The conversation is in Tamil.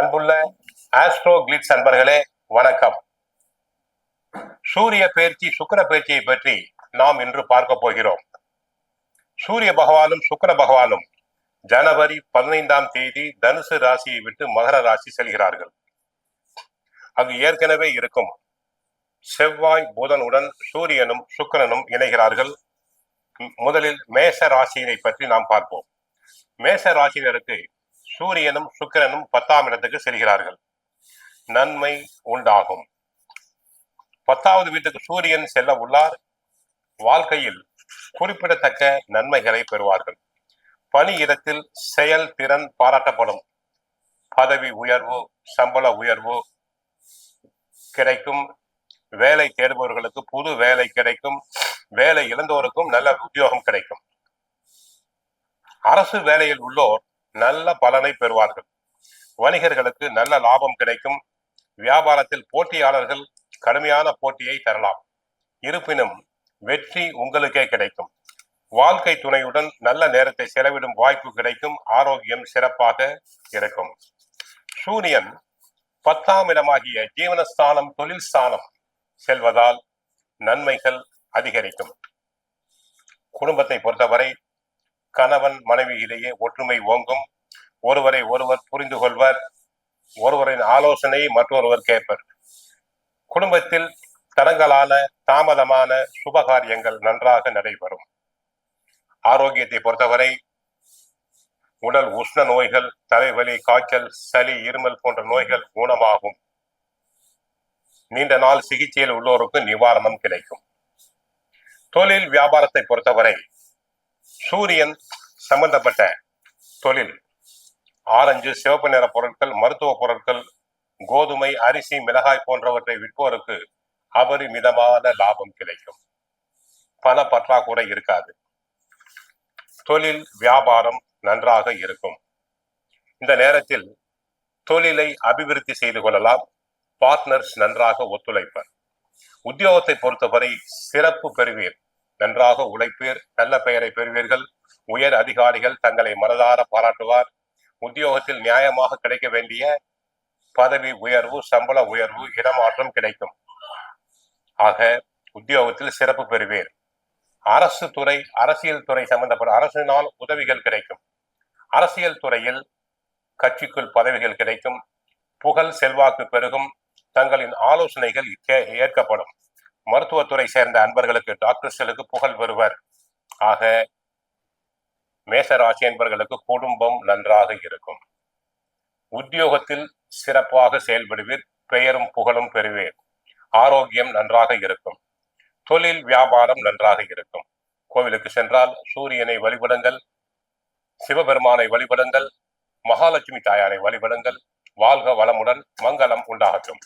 அன்புள்ள ஆஸ்ட்ரோ கிளிட்ஸ் அன்பர்களே வணக்கம். சூரிய பயிற்சி சுக்கர பயிற்சியை பற்றி நாம் இன்று பார்க்க போகிறோம். சூரிய பகவானும் சுக்கர பகவானும் ஜனவரி பதினைந்தாம் தேதி தனுசு ராசியை விட்டு மகர ராசி செல்கிறார்கள். அங்கு ஏற்கனவே இருக்கும் செவ்வாய் புதனுடன் சூரியனும் சுக்கரனும் இணைகிறார்கள். முதலில் மேச ராசியினை பற்றி நாம் பார்ப்போம். மேச ராசியினருக்கு சூரியனும் சுக்கிரனும் பத்தாம் இடத்துக்கு செல்கிறார்கள். நன்மை உண்டாகும். பத்தாவது வீட்டுக்கு சூரியன் செல்ல உள்ளார். வாழ்க்கையில் குறிப்பிடத்தக்க நன்மைகளை பெறுவார்கள். பணி இடத்தில் செயல் திறன் பாராட்டப்படும். பதவி உயர்வு சம்பள உயர்வு கிடைக்கும். வேலை தேடுபவர்களுக்கு புது வேலை கிடைக்கும். வேலை இழந்தோருக்கும் நல்ல உத்தியோகம் கிடைக்கும். அரசு வேலையில் உள்ளோர் நல்ல பலனை பெறுவார்கள். வணிகர்களுக்கு நல்ல லாபம் கிடைக்கும். வியாபாரத்தில் போட்டியாளர்கள் கடுமையான போட்டியை தரலாம். இருப்பினும் வெற்றி உங்களுக்கே கிடைக்கும். வாழ்க்கை துணையுடன் நல்ல நேரத்தை செலவிடும் வாய்ப்பு கிடைக்கும். ஆரோக்கியம் சிறப்பாக இருக்கும். சூரியன் பத்தாம் இடமாகிய ஜீவனஸ்தானம் தொழில் ஸ்தானம் செல்வதால் நன்மைகள் அதிகரிக்கும். குடும்பத்தை பொறுத்தவரை கணவன் மனைவியிலேயே ஒற்றுமை ஓங்கும். ஒருவரை ஒருவர் புரிந்து கொள்வர் ஒருவரின் ஆலோசனையை மற்றொருவர் கேட்பர். குடும்பத்தில் தடங்கலான தாமதமான சுபகாரியங்கள் நன்றாக நடைபெறும். ஆரோக்கியத்தை பொறுத்தவரை உடல் உஷ்ண நோய்கள் தலைவலி காய்ச்சல் சளி இருமல் போன்ற நோய்கள் குணமாகும் நீண்ட நாள் சிகிச்சையில் உள்ளோருக்கு நிவாரணம் கிடைக்கும். தொழில் வியாபாரத்தை பொறுத்தவரை சூரியன் சம்பந்தப்பட்ட தொழில். ஆரஞ்சு சிவப்பு நிற பொருட்கள் மருத்துவ பொருட்கள் கோதுமை அரிசி மிளகாய் போன்றவற்றை விற்போருக்கு அபரிமிதமான லாபம் கிடைக்கும். பண பற்றாக்குறை இருக்காது. தொழில் வியாபாரம் நன்றாக இருக்கும். இந்த நேரத்தில் தொழிலை அபிவிருத்தி செய்து கொள்ளலாம். பார்ட்னர்ஸ் நன்றாக ஒத்துழைப்பர். உத்தியோகத்தை பொறுத்தவரை சிறப்பு பெறுவீர். நன்றாக உழைப்பீர் நல்ல பெயரை பெறுவீர்கள். உயர் அதிகாரிகள் தங்களை மனதார பாராட்டுவார். உத்தியோகத்தில் நியாயமாக கிடைக்க வேண்டிய பதவி உயர்வு சம்பள உயர்வு இடமாற்றம் கிடைக்கும். ஆக உத்தியோகத்தில் சிறப்பு பெறுவீர். அரசு துறை அரசியல் துறை சம்பந்தப்பட்ட அரசினால் உதவிகள் கிடைக்கும். அரசியல் துறையில் கட்சிக்குள் பதவிகள் கிடைக்கும். புகழ் செல்வாக்கு பெருகும். தங்களின் ஆலோசனைகள் ஏற்கப்படும். மருத்துவத்துறை சேர்ந்த அன்பர்களுக்கு டாக்டர்ஸ்களுக்கு புகழ் பெறுவர். ஆக மேசராசி என்பர்களுக்கு குடும்பம் நன்றாக இருக்கும். உத்தியோகத்தில் சிறப்பாக செயல்படுவீர் பெயரும் புகழும் பெறுவீர். ஆரோக்கியம் நன்றாக இருக்கும். தொழில் வியாபாரம் நன்றாக இருக்கும். கோவிலுக்கு சென்றால் சூரியனை வழிபடுங்கள் சிவபெருமானை வழிபடுங்கள் மகாலட்சுமி தாயாரை வழிபடுங்கள் வாழ்க வளமுடன் மங்களம் உண்டாகட்டும்.